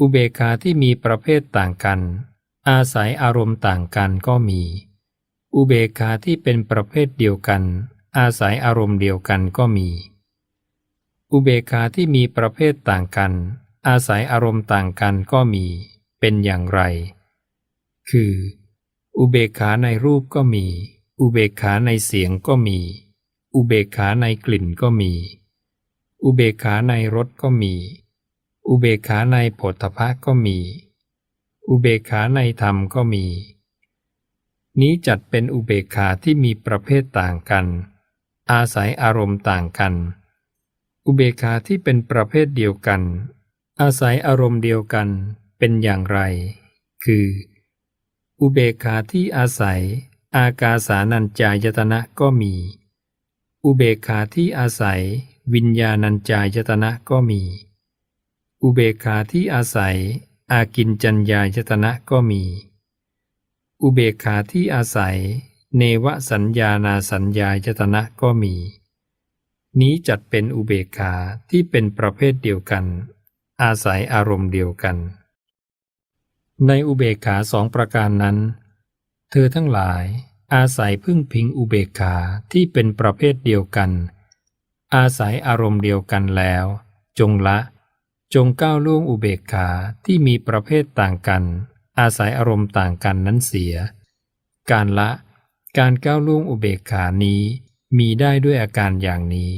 อุเบกขาที่มีประเภทต่างกัน อาศัยอารมณ์ต่างกันก็มี อุเบกขาที่เป็นประเภทเดียวกัน อาศัยอารมณ์เดียวกันก็มี อุเบกขาที่มีประเภทต่างกัน อาศัยอารมณ์ต่างกันก็มี เป็นอย่างไร คือ อุเบกขาในรูปก็มี อุเบกขาในเสียงก็มี อุเบกขาในกลิ่นก็มี อุเบกขาในรสก็มี อุเบกขาในผลทพะก็มี อุเบกขาในธรรมก็มี นี้จัดเป็นอุเบกขาที่มีประเภทต่างกัน อาศัยอารมณ์ต่างกัน อุเบกขาที่เป็นประเภทเดียวกัน อาศัยอารมณ์เดียวกันเป็นอย่างไร คือ อุเบกขาที่อาศัย อากาสานัญจายตนะก็มี อุเบกขาที่อาศัย วิญญาณัญจายตนะก็มี อุเบกขาที่อาศัย อากินจัญญายตนะก็มี อุเบกขาที่อาศัย เนวสัญญานาสัญญายตนะก็มี นี้จัดเป็นอุเบกขาที่เป็นประเภทเดียวกัน อาศัยอารมณ์เดียวกัน ในอุเบกขาสองประการนั้น เธอทั้งหลายอาศัยพึ่งพิงอุเบกขาที่เป็นประเภทเดียวกัน อาศัยอารมณ์เดียวกันแล้ว จงละ จงก้าวล่วงอุเบกขาที่มีประเภทต่างกัน อาศัยอารมณ์ต่างกันนั้นเสีย การละ การก้าวล่วงอุเบกขานี้มีได้ด้วยอาการอย่างนี้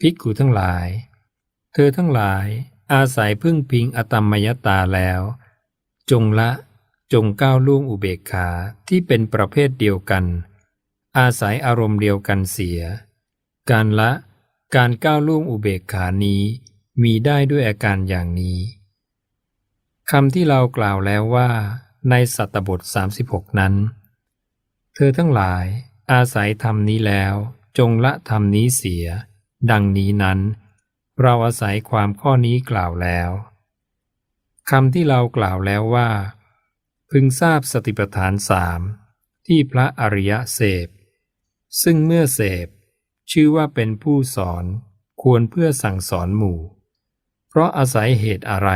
ภิกขุทั้งหลาย เธอทั้งหลายอาศัยพึ่งพิงอตมมยตาแล้ว จงละจงก้าวล่วงอุเบกขาที่เป็นประเภทเดียวกัน อาศัยอารมณ์เดียวกันเสีย การละ การก้าวล่วงอุเบกขานี้ มีได้ด้วยอาการอย่างนี้คำที่เรากล่าวแล้วว่า ในสัตตบท 36 นั้น เธอทั้งหลายอาศัยธรรมนี้แล้วจงละธรรมนี้เสีย ดังนี้นั้น เราอาศัยความข้อนี้กล่าวแล้วคำที่เรากล่าวแล้วว่า พึงทราบสติปัฏฐานสามที่พระอริยะเสพ ซึ่งเมื่อเสพ ชื่อว่าเป็นผู้สอนควรเพื่อสั่งสอนหมู่ เพราะอาศัยเหตุอะไร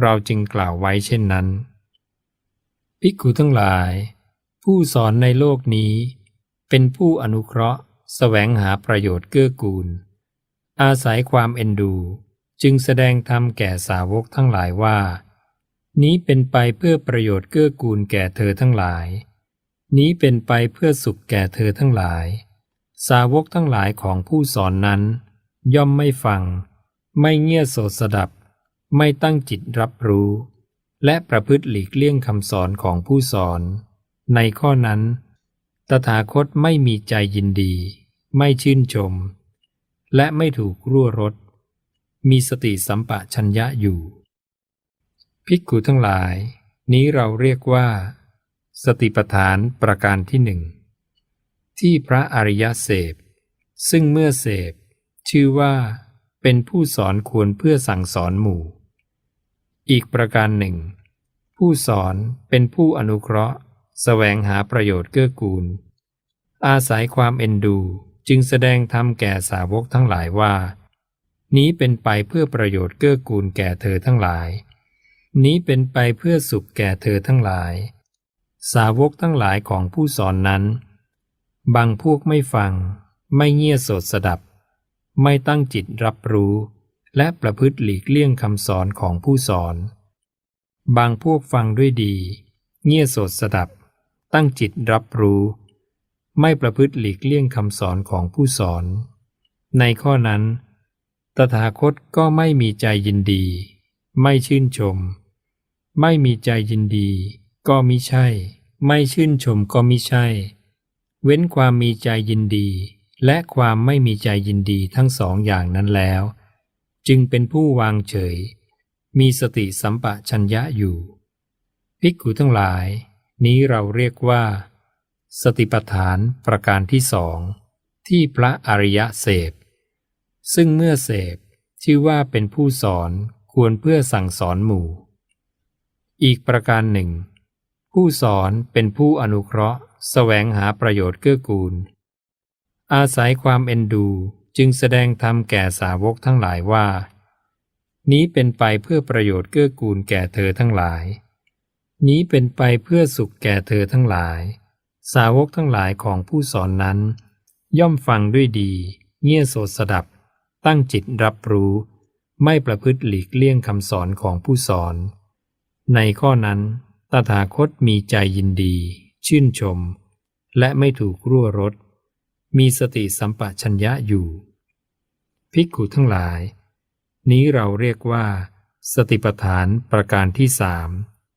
เราจึงกล่าวไว้เช่นนั้น ภิกขุทั้งหลาย ผู้สอนในโลกนี้ เป็นผู้อนุเคราะห์ แสวงหาประโยชน์เกื้อกูล อาศัยความเอ็นดู จึงแสดงธรรมแก่สาวกทั้งหลายว่า นี้เป็นไปเพื่อประโยชน์เกื้อกูลแก่เธอทั้งหลาย นี้เป็นไปเพื่อสุขแก่เธอทั้งหลาย สาวกทั้งหลายของผู้สอนนั้น ย่อมไม่ฟัง ไม่เงี่ยโสดสดับ ไม่ตั้งจิตรับรู้ และประพฤติหลีกเลี่ยงคำสอนของผู้สอน ในข้อนั้น ตถาคตไม่มีใจยินดี ไม่ชื่นชม และไม่ถูกรั่วรดมีสติสัมปะชัญญะอยู่ ภิกขุทั้งหลาย นี้เราเรียกว่า สติปัฏฐานประการที่หนึ่ง ที่พระอริยเสพ ซึ่งเมื่อเสพ ชื่อว่า เป็นผู้สอนควรเพื่อสั่งสอนหมู่ อีกประการหนึ่ง ผู้สอนเป็นผู้อนุเคราะห์แสวงหาประโยชน์เกื้อกูล อาศัยความเอ็นดูจึงแสดงธรรมแก่สาวกทั้งหลายว่า นี้เป็นไปเพื่อประโยชน์เกื้อกูลแก่เธอทั้งหลาย นี้เป็นไปเพื่อสุขแก่เธอทั้งหลาย สาวกทั้งหลายของผู้สอนนั้น บางพวกไม่ฟัง ไม่เงี่ยโสดสดับ ไม่ตั้งจิตรับรู้ และประพฤติหลีกเลี่ยงคำสอนของผู้สอน บางพวกฟังด้วยดี เงี่ยโสดสดับ ตั้งจิตรับรู้ ไม่ประพฤติหลีกเลี่ยงคำสอนของผู้สอน ในข้อนั้น ตถาคตก็ไม่มีใจยินดี ไม่ชื่นชม ไม่มีใจยินดี ก็มิใช่ ไม่ชื่นชมก็มิใช่ เว้นความมีใจยินดี และความไม่มีใจยินดีทั้งสองอย่างนั้นแล้ว จึงเป็นผู้วางเฉย มีสติสัมปะชัญญะอยู่ภิกขุทั้งหลาย นี้เราเรียกว่า สติปัฏฐานประการที่สอง ที่พระอริยเสพ ซึ่งเมื่อเสพชื่อว่าเป็นผู้สอนควรเพื่อสั่งสอนหมู่ อีกประการหนึ่ง ผู้สอนเป็นผู้อนุเคราะห์ แสวงหาประโยชน์เกื้อกูล อาศัยความเอ็นดูจึงแสดงธรรมแก่สาวกทั้งหลายว่า นี้เป็นไปเพื่อประโยชน์เกื้อกูลแก่เธอทั้งหลาย นี้เป็นไปเพื่อสุขแก่เธอทั้งหลาย สาวกทั้งหลายของผู้สอนนั้น ย่อมฟังด้วยดี เงี่ยโสดสดับ ตั้งจิตรับรู้ ไม่ประพฤติหลีกเลี่ยงคำสอนของผู้สอน ในข้อนั้น ตถาคตมีใจยินดี ชื่นชม และไม่ถูกรั่วรถ มีสติสัมปชัญญะอยู่ ภิกขุทั้งหลาย นี้เราเรียกว่า สติปัฏฐานประการที่สาม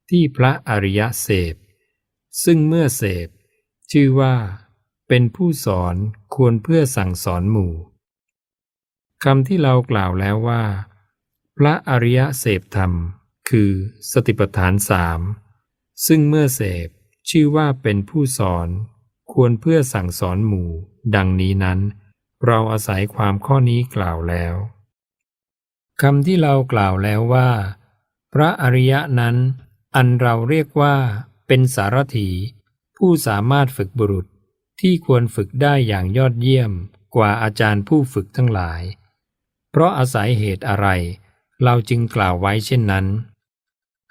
ที่พระอริยะเสพ ซึ่งเมื่อเสพ ชื่อว่า เป็นผู้สอนควรเพื่อสั่งสอนหมู่คำที่เรากล่าวแล้วว่า พระอริยะเสพธรรม คือสติปัฏฐานสามซึ่งเมื่อเสพชื่อว่าเป็นผู้สอน ควรเพื่อสั่งสอนหมู่ ดังนี้นั้น เราอาศัยความข้อนี้กล่าวแล้วคำที่เรากล่าวแล้วว่า พระอริยะนั้น อันเราเรียกว่า เป็นสารถี ผู้สามารถฝึกบุรุษที่ควรฝึกได้อย่างยอดเยี่ยมกว่าอาจารย์ผู้ฝึกทั้งหลาย เพราะอาศัยเหตุอะไร เราจึงกล่าวไว้เช่นนั้น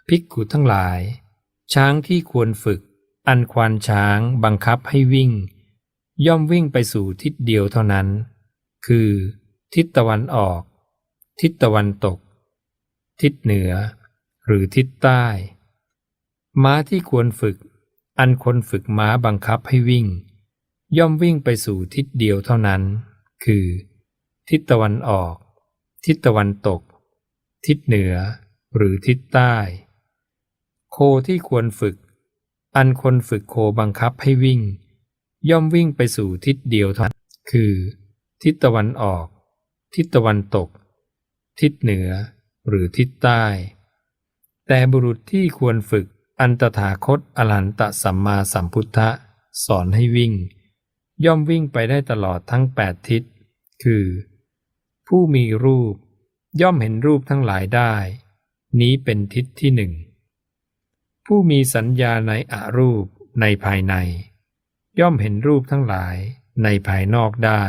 ภิกขุทั้งหลาย ช้างที่ควรฝึก อันควานช้างบังคับให้วิ่ง ย่อมวิ่งไปสู่ทิศเดียวเท่านั้น คือ ทิศตะวันออก ทิศตะวันตก ทิศเหนือ หรือทิศใต้ ม้าที่ควรฝึก อันคนฝึกม้าบังคับให้วิ่ง ย่อมวิ่งไปสู่ทิศเดียวเท่านั้น คือ ทิศตะวันออก ทิศตะวันตก ทิศเหนือ หรือทิศใต้ โคที่ควรฝึก อันคนฝึกโคบังคับให้วิ่ง ย่อมวิ่งไปสู่ทิศเดียวเท่านั้น คือ ทิศตะวันออก ทิศตะวันตก ทิศเหนือ หรือทิศใต้ แต่บุรุษที่ควรฝึกอันตถาคตอรหันตสัมมาสัมพุทธะสอนให้วิ่ง ย่อมวิ่งไปได้ตลอดทั้งแปดทิศ คือ ผู้มีรูปย่อมเห็นรูปทั้งหลายได้ นี้เป็นทิศที่หนึ่ง ผู้มีสัญญาในอรูปในภายใน ย่อมเห็นรูปทั้งหลายในภายนอกได้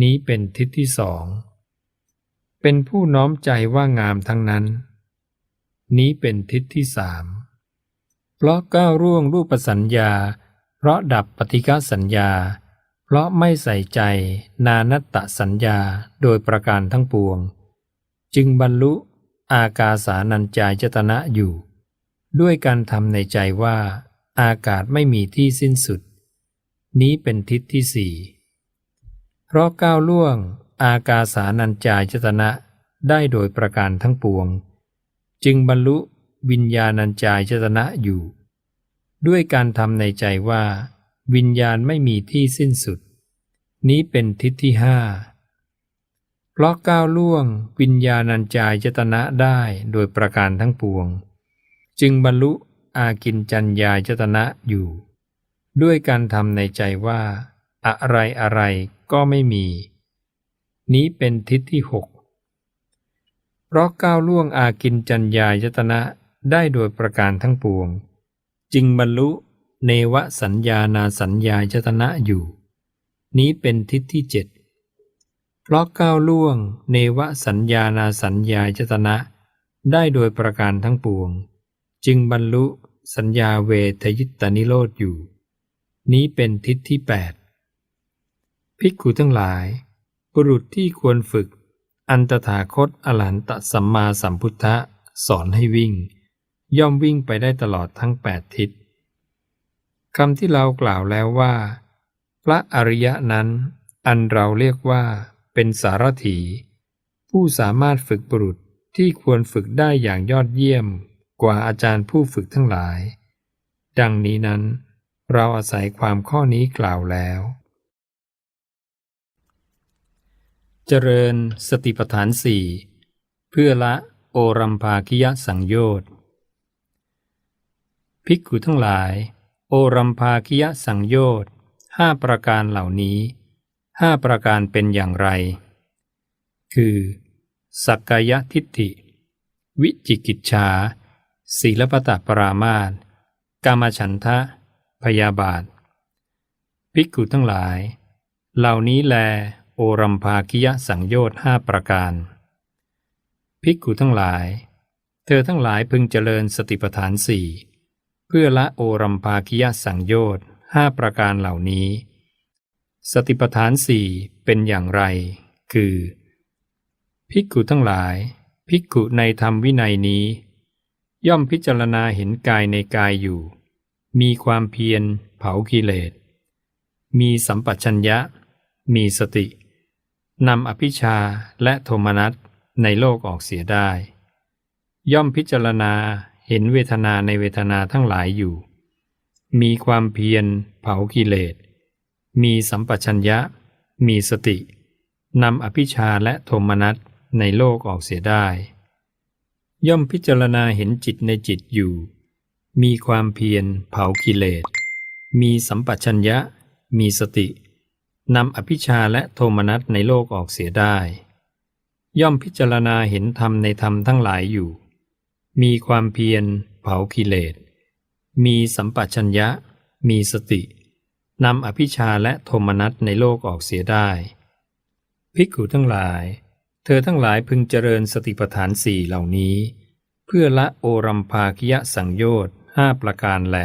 นี้เป็นทิศที่สอง เป็นผู้น้อมใจว่างามทั้งนั้น นี้เป็นทิศที่สาม เพราะก้าวร่วงรูปสัญญา เพราะดับปฏิฆสัญญา เพราะไม่ใส่ใจนานัตตสัญญาโดยประการทั้งปวง จึงบรรลุอากาสานัญจายจตนะอยู่ ด้วยการทำในใจว่า อากาศไม่มีที่สิ้นสุด นี้เป็นทิศที่สี่เพราะก้าวล่วง อากาสานัญจายจตนะได้โดยประการทั้งปวง จึงบรรลุวิญญาณัญจายจตนะอยู่ ด้วยการทำในใจว่า วิญญาณไม่มีที่สิ้นสุด นี้เป็นทิศที่ห้าเพราะก้าวล่วงวิญญาณัญจายจตนะได้โดยประการทั้งปวง จึงบรรลุอากินจัญญายจตนะอยู่ ด้วยการทำในใจว่า อะไรอะไรก็ไม่มี นี้เป็นทิศที่หกเพราะก้าวล่วงอากินจัญญายตนะได้โดยประการทั้งปวง จึงบรรลุเนวสัญญานาสัญญายตนะอยู่ นี้เป็นทิศที่เจ็ดเพราะก้าวล่วงเนวสัญญานาสัญญายตนะได้โดยประการทั้งปวง จึงบรรลุสัญญาเวทยิตานิโรธอยู่ นี้เป็นทิศที่แปดภิกขุทั้งหลาย บุรุษที่ควรฝึก อันตถาคตอรหันตสัมมาสัมพุทธะสอนให้วิ่ง ย่อมวิ่งไปได้ตลอดทั้งแปดทิศคำที่เรากล่าวแล้วว่า พระอริยะนั้นอันเราเรียกว่าเป็นสารถี ผู้สามารถฝึกบุรุษที่ควรฝึกได้อย่างยอดเยี่ยม กว่าอาจารย์ผู้ฝึกทั้งหลาย ดังนี้นั้น เราอาศัยความข้อนี้กล่าวแล้ว เจริญสติปัฏฐานสี่เพื่อละโอรัมภาคิยสังโยชน์ภิกขุทั้งหลาย โอรัมภาคิยสังโยชน์ห้าประการเหล่านี้ห้าประการเป็นอย่างไร คือ สักกายทิฏฐิ วิจิกิจชา ศีลปตะปรามาตกามฉันทะ พยาบาท ภิกขุทั้งหลาย เหล่านี้แล โอรัมภาคิยสังโยชน์ห้าประการ ภิกขุทั้งหลาย เธอทั้งหลายพึงเจริญสติปัฏฐานสี่เพื่อละโอรัมภาคิยสังโยชน์ห้าประการเหล่านี้ สติปัฏฐานสี่เป็นอย่างไร คือ ภิกขุทั้งหลาย ภิกขุในธรรมวินัยนี้ ย่อมพิจารณาเห็นกายในกายอยู่ มีความเพียร เผากิเลส มีสัมปชัญญะ มีสติ นำอภิชาและโทมนัสในโลกออกเสียได้ ย่อมพิจารณาเห็นเวทนาในเวทนาทั้งหลายอยู่ มีความเพียร เผากิเลส มีสัมปชัญญะ มีสติ นำอภิชาและโทมนัสในโลกออกเสียได้ ย่อมพิจารณาเห็นจิตในจิตอยู่ มีความเพียรเผากิเลส มีสัมปชัญญะ มีสติ นำอภิชาและโทมนัสในโลกออกเสียได้ ย่อมพิจารณาเห็นธรรมในธรรมทั้งหลายอยู่ มีความเพียรเผากิเลส มีสัมปชัญญะ มีสติ นำอภิชาและโทมนัสในโลกออกเสียได้ ภิกขุทั้งหลาย เธอทั้งหลายพึงเจริญสติปัฏฐานสี่เหล่านี้ เพื่อละโอรัมภาคิยสังโยชน์ห้าประการแล